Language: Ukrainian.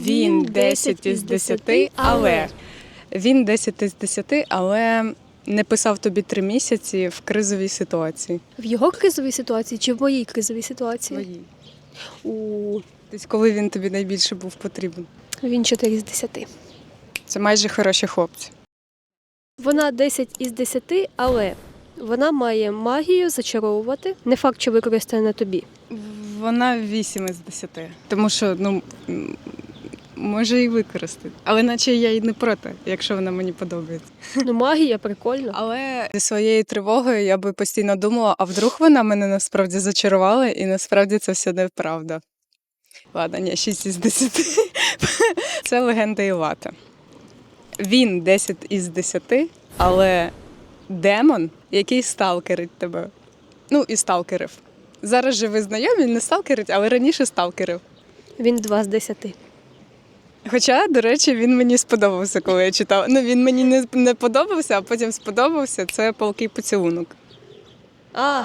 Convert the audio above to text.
Він 10 із 10, але він 10 із 10, але не писав тобі три місяці в кризовій ситуації. В його кризовій ситуації чи в моїй кризовій ситуації? Твоїй. У Тобто, коли він тобі найбільше був потрібен. він 4 з 10. Це майже хороші хлопці. Вона 10 із 10, але вона має магію зачаровувати. Не факт, що використає на тобі. Вона 8 із 10. Тому що, ну, м, може і використати. Але наче я й не проти, якщо вона мені подобається. Ну, магія прикольно. Але зі своєю тривогою я би постійно думала, а вдруг вона мене насправді зачарувала, і насправді це все неправда. Ладно, ні, 6 із 10. Це легенда Ілата. Він 10 із 10, але демон, який сталкерить тебе. Ну, і сталкерив. Зараз же ви знайомі, не сталкерить, але раніше сталкерив. Він 2 з 10. Хоча, до речі, він мені сподобався, коли я читала. Ну, він мені не, не подобався, а потім сподобався. Це палкий поцілунок. А,